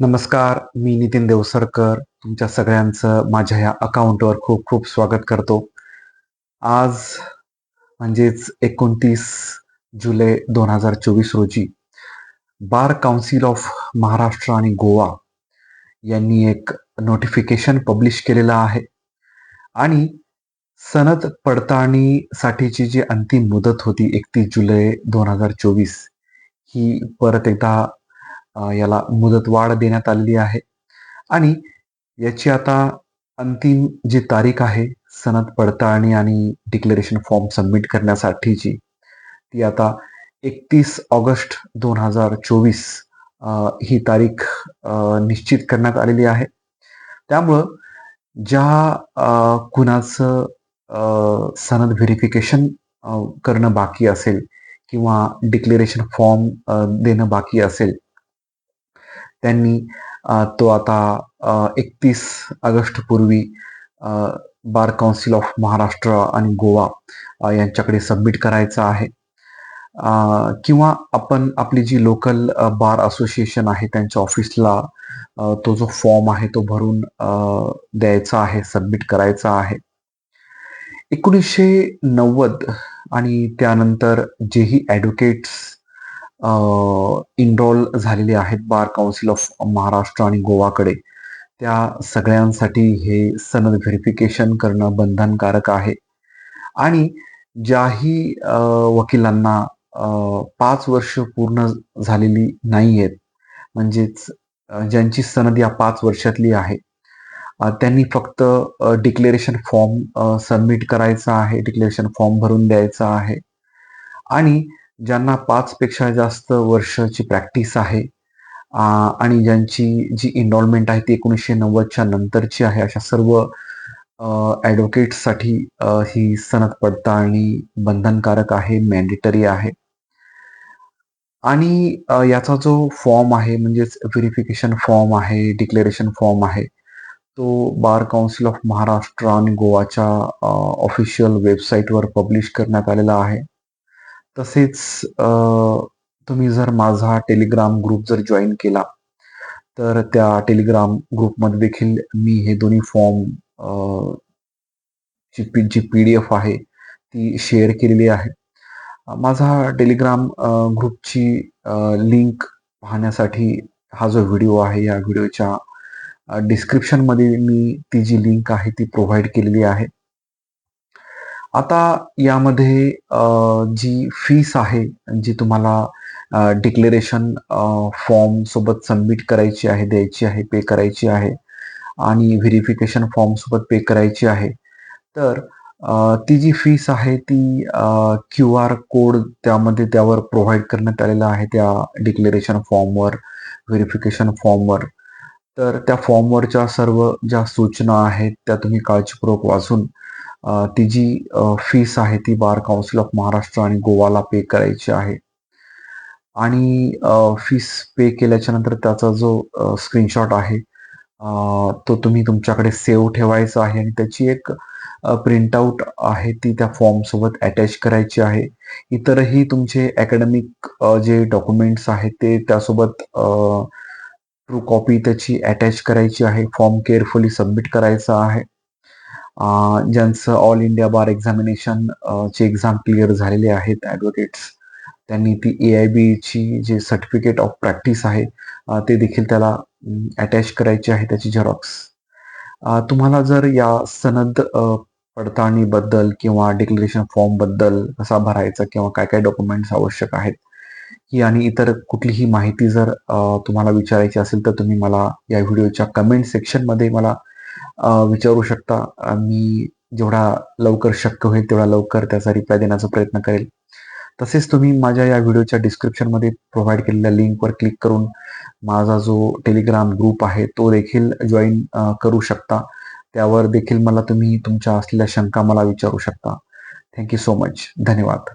नमस्कार मी नितीन देवसरकर. तुमच्या सगळ्यांचं माझ्या या अकाउंटवर खूप खूप स्वागत करतो. आज म्हणजेच एकोणतीस जुलै दोन हजार चोवीस रोजी बार काउन्सिल ऑफ महाराष्ट्र आणि गोवा यांनी एक नोटिफिकेशन पब्लिश केलेलं आहे. आणि सनद पडताळणीसाठीची जी अंतिम मुदत होती एकतीस जुलै दोन हजार चोवीस ही परत एकदा याला याला मुदतवाढ देण्यात आलेली आहे. आणि याची आता अंतिम जी तारीख आहे सनद पडताळणी आणि डिक्लेरेशन फॉर्म सबमिट करण्यासाठीची ती आता एकतीस ऑगस्ट दोन हजार चोवीस ही तारीख निश्चित करण्यात आलेली आहे. त्यामुळं ज्या कुणाचं सनद व्हेरिफिकेशन करणं बाकी असेल किंवा डिक्लेरेशन फॉर्म देणं बाकी असेल त्यांनी तो आता एकतीस ऑगस्ट पूर्वी बार काउन्सिल ऑफ महाराष्ट्र आणि गोवा यांच्याकडे सबमिट करायचा आहे. किंवा आपण आपली जी लोकल बार असोसिएशन आहे त्यांच्या ऑफिसला तो जो फॉर्म आहे तो भरून द्यायचा आहे सबमिट करायचा आहे. एकोणीसशे नव्वद आणि त्यानंतर जेही ॲडव्होकेट्स इनरोल झालेले आहेत बार काउन्सिल ऑफ महाराष्ट्र आणि गोवाकडे. त्या सगळ्यांसाठी हे सनद व्हेरिफिकेशन करणं बंधनकारक आहे. आणि ज्याही वकिलांना पाच वर्ष पूर्ण झालेली नाही आहेत म्हणजेच ज्यांची सनद या पाच वर्षातली आहे त्यांनी फक्त डिक्लेरेशन फॉर्म सबमिट करायचा आहे डिक्लेरेशन फॉर्म भरून द्यायचा आहे. आणि ज्यांना पाचपेक्षा जास्त वर्षाची प्रॅक्टिस आहे आणि ज्यांची जी इन्व्हॉल्वमेंट आहे ती एकोणीसशे नव्वदच्या नंतरची आहे अशा सर्व ॲडव्होकेट्ससाठी ही सनद पडताळणी बंधनकारक आहे मॅन्डेटरी आहे. आणि याचा जो फॉर्म आहे म्हणजेच व्हेरिफिकेशन फॉर्म आहे डिक्लेरेशन फॉर्म आहे तो बार काउन्सिल ऑफ महाराष्ट्र आणि गोवाच्या ऑफिशियल वेबसाईटवर पब्लिश करण्यात आलेला आहे. तसेच तुम्ही जर माझा टेलिग्राम ग्रुप जर जॉईन केला तर त्या टेलिग्राम ग्रुपमध्ये देखील मी हे दोन्ही form G P G P D F आहे ती शेअर केलेली आहे. माझा टेलिग्राम ग्रुपची लिंक पाहण्यासाठी हा जो व्हिडिओ आहे या व्हिडिओच्या डिस्क्रिप्शनमध्ये मी ती जी लिंक आहे ती प्रोव्हाइड केलेली आहे. आता यामध्ये जी फीस आहे जी तुम्हाला डिक्लेरेशन फॉर्म सोबत सबमिट करायची आहे द्यायची आहे पे करायची आहे आणि व्हेरिफिकेशन फॉर्म सोबत पे करायची आहे तर ती जी फीस आहे ती क्यू आर कोड त्यामध्ये त्यावर प्रोव्हाइड करण्यात आलेला आहे त्या डिक्लेरेशन फॉर्मवर व्हेरिफिकेशन फॉर्मवर तर त्या फॉर्मवरच्या सर्व ज्या सूचना आहेत त्या तुम्ही काळजीपूर्वक वाचून ती जी फीस आहे ती बार काउन्सिल ऑफ महाराष्ट्र आणि गोवाला पे करायची आहे. आणि फीस पे केल्याच्यानंतर त्याचा जो स्क्रीनशॉट आहे तो तुम्ही तुमच्याकडे सेव्ह ठेवायचा आहे आणि त्याची एक प्रिंटआउट आहे ती त्या फॉर्मसोबत अटॅच करायची आहे. इतरही तुमचे अकॅडमिक जे डॉक्युमेंट्स आहेत ते त्यासोबत ट्रू कॉपी त्याची अटॅच करायची आहे. फॉर्म केअरफुली सबमिट करायचा आहे. ज्यांचं ऑल इंडिया बार एक्झामिनेशन चे एक्झाम क्लिअर झालेले आहेत ॲडव्होकेट्स त्यांनी ती ए आय बीची जे सर्टिफिकेट ऑफ प्रॅक्टिस आहे ते देखील त्याला अटॅच करायची आहे त्याची झेरॉक्स तुम्हाला जर या सनद पडताळणीबद्दल किंवा डिक्लेरेशन फॉर्मबद्दल कसा भरायचा किंवा काय काय डॉक्युमेंट्स आवश्यक आहेत ही आणि इतर कुठलीही माहिती जर तुम्हाला विचारायची असेल तर तुम्ही मला या व्हिडिओच्या कमेंट सेक्शनमध्ये मला विचारू शकता. मी जेवढा लवकर शक्य होईल तेवढा लवकर त्याचा रिप्लाय देण्याचा प्रयत्न करेल. तसेच तुम्ही माझ्या या व्हिडिओच्या डिस्क्रिप्शनमध्ये प्रोव्हाइड केलेल्या लिंकवर क्लिक करून माझा जो टेलिग्राम ग्रुप आहे तो देखील जॉईन करू शकता. त्यावर देखील मला तुम्ही तुमच्या असलेल्या शंका मला विचारू शकता. थँक्यू सो मच धन्यवाद.